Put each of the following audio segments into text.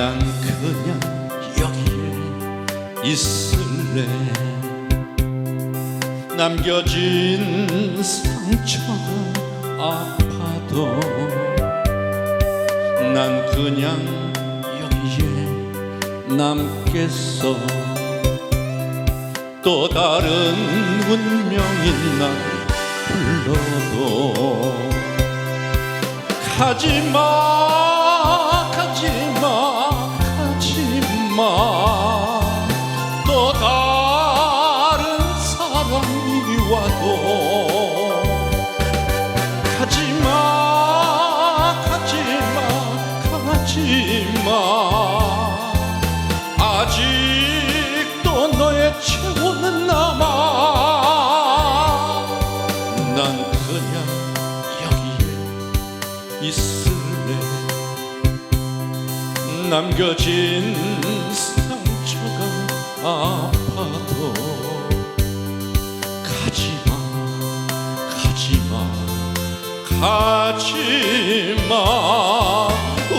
난 그냥 여기에 있을래. 남겨진 상처가 아파도 난 그냥 여기에 남겠어. 또 다른 운명이 날 불러도 가지마. 여기에 있을래. 남겨진 상처가 아파도 가지마 가지마 가지마.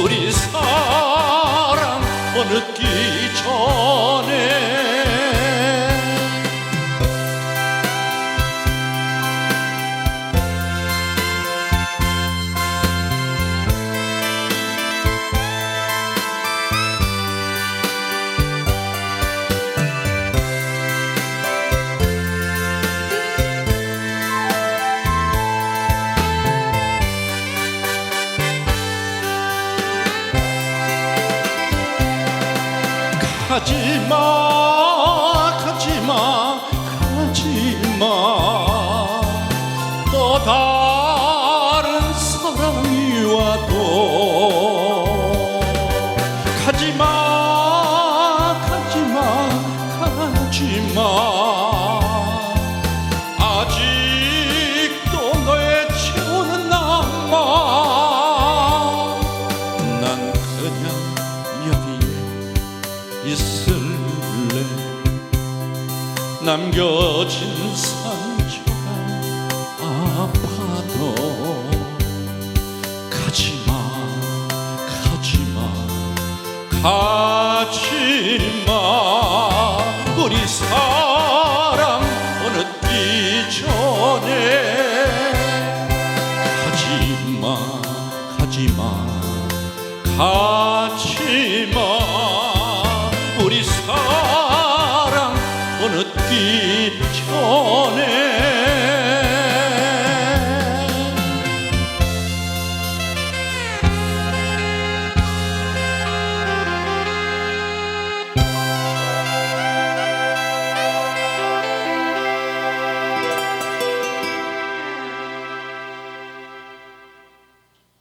우리 사랑 어느기 전 가지마 가지마 가지마. 또 다른 사랑이 와도 가지마 가지마 가지마 있을래? 남겨진 상처가 아파도 가지마 가지마 가지마. 우리 사랑 어느 기 전에 가지마 가지마 가 젖빛처럼